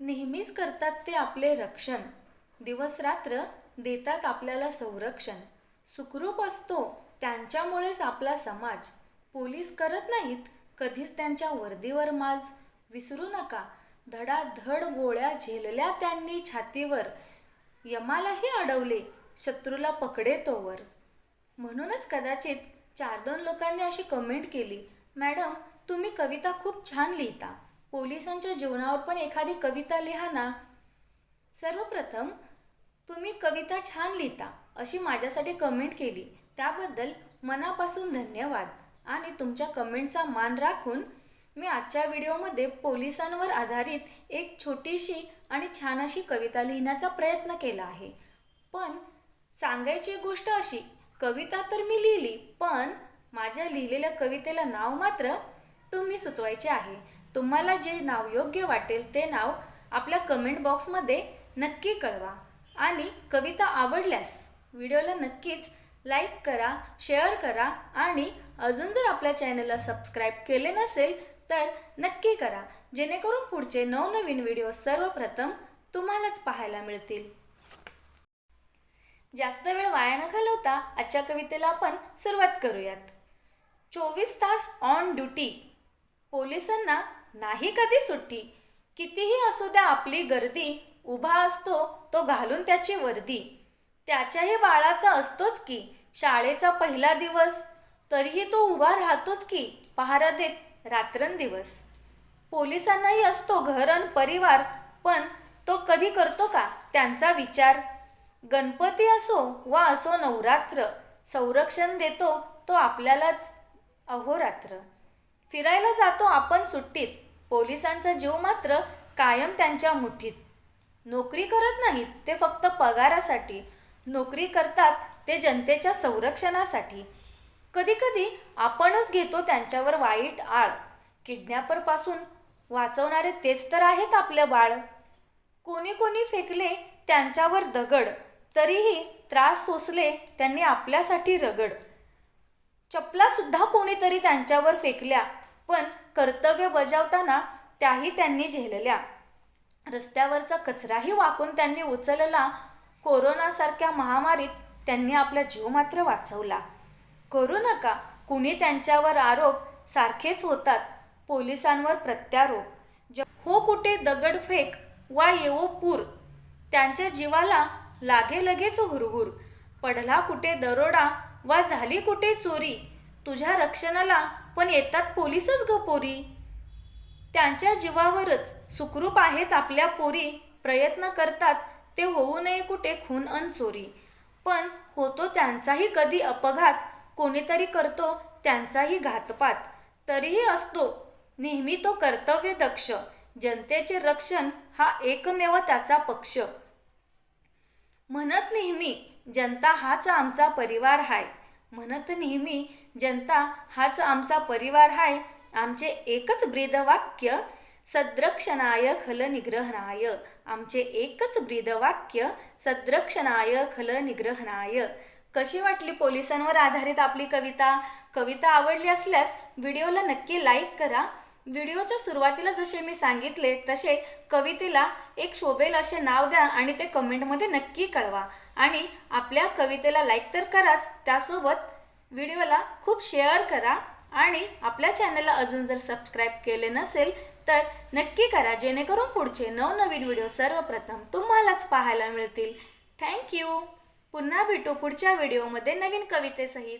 नेहमीच करतात ते आपले रक्षण. दिवसरात्र देतात आपल्याला संरक्षण. सुखरूप असतो त्यांच्यामुळेच आपला समाज. पोलीस करत नाहीत कधीच त्यांच्या वर्दीवर माज. विसरू नका. धडाधड गोळ्या झेलल्या त्यांनी छातीवर. यमालाही अडवले शत्रूला पकडे तोवर. म्हणूनच कदाचित चार दोन लोकांनी अशी कमेंट केली. मॅडम तुम्ही कविता खूप छान लिहिता. पोलिसांच्या जीवनावर पण एखादी कविता लिहा ना. सर्वप्रथम तुम्ही कविता छान लिहिता अशी माझ्यासाठी कमेंट केली. त्याबद्दल मनापासून धन्यवाद. आणि तुमच्या कमेंटचा मान राखून मी आजच्या व्हिडिओमध्ये पोलिसांवर आधारित एक छोटीशी आणि छान अशी कविता लिहिण्याचा प्रयत्न केला आहे. पण सांगायची गोष्ट अशी कविता तर मी लिहिली पण माझ्या लिहिलेल्या कवितेला नाव मात्र तुम्ही सुचवायचे आहे. तुम्हाला जे नाव योग्य वाटेल ते नाव आपल्या कमेंट बॉक्समध्ये नक्की कळवा. आणि कविता आवडल्यास व्हिडिओला नक्कीच लाईक करा शेअर करा आणि अजून जर आपल्या चॅनलला सबस्क्राईब केले नसेल तर नक्की करा. जेणेकरून पुढचे नवनवीन व्हिडिओ सर्वप्रथम तुम्हालाच पाहायला मिळतील. जास्त वेळ वाया न घालवता आजच्या कवितेला आपण सुरुवात करूयात. चोवीस तास ऑन ड्युटी पोलिसांना नाही कधी सुट्टी. कितीही असू द्या आपली गर्दी उभा असतो तो घालून त्याची वर्दी. त्याच्याही बाळाचा असतोच की शाळेचा पहिला दिवस. तरीही तो उभा राहतोच की पहारा देत रात्रंदिवस. पोलिसांनाही असतो घर आणि परिवार पण तो कधी करतो का त्यांचा विचार. गणपती असो वा असो नवरात्र संरक्षण देतो तो आपल्यालाच अहोरात्र. फिरायला जातो आपण सुट्टीत. पोलिसांचा जीव मात्र कायम त्यांच्या मुठीत. नोकरी करत नाहीत ते फक्त पगारासाठी. नोकरी करतात ते जनतेच्या संरक्षणासाठी. कधीकधी आपणच घेतो त्यांच्यावर वाईट आळ. किडनॅपरपासून वाचवणारे तेच तर आहेत आपलं बाळ. कोणी कोणी फेकले त्यांच्यावर दगड तरीही त्रास सोसले त्यांनी आपल्यासाठी रगड. चपलासुद्धा कोणीतरी त्यांच्यावर फेकल्या. पण कर्तव्य बजावताना त्याही त्यांनी झेलल्या. रस्त्यावरचा कचराही वाकून त्यांनी उचलला. कोरोनासारख्या महामारीत त्यांनी आपला जीव मात्र वाचवला. करू नका कुणी त्यांच्यावर आरोप सारखेच होतात. पोलिसांवर प्रत्यारोप. ज- हो कुठे दगडफेक वा येवो पूर त्यांच्या जीवाला लागे लगेच हुरहुर. पडला कुठे दरोडा वा झाली कुठे चोरी तुझ्या रक्षणाला पण येतात पोलीसच ग पोरी. त्यांच्या जीवावरच सुखरूप आहेत आपल्या पोरी. प्रयत्न करतात ते होऊ नये कुठे खून अन चोरी. पण होतो त्यांचाही कधी अपघात. कोणीतरी करतो त्यांचाही घातपात. तरीही असतो. नेहमी तो कर्तव्य दक्ष. जनतेचे रक्षण हा एकमेव त्याचा पक्ष. म्हणत नेहमी जनता हाच आमचा परिवार आहे म्हणत नेहमी जनता हाच आमचा परिवार हाय. आमचे एकच ब्रीदवाक्य सद्रक्षणाय खल निग्रहणाय. आमचे एकच ब्रीदवाक्य सद्रक्षणाय खल निग्रहणाय. कशी वाटली पोलिसांवर आधारित आपली कविता? कविता आवडली असल्यास व्हिडिओला नक्की लाईक करा. व्हिडिओच्या सुरुवातीला जसे मी सांगितले तसे कवितेला एक शोभेल असे नाव द्या आणि ते कमेंटमध्ये नक्की कळवा. आणि आपल्या कवितेला लाईक तर कराच त्यासोबत व्हिडिओला खूप शेअर करा आणि आपल्या चॅनलला अजून जर सबस्क्राईब केले नसेल तर नक्की करा जेणेकरून पुढचे नवनवीन व्हिडिओ सर्वप्रथम तुम्हालाच पाहायला मिळतील. थँक्यू पुन्हा भेटू पुढच्या व्हिडिओमध्ये नवीन कवितेसहित.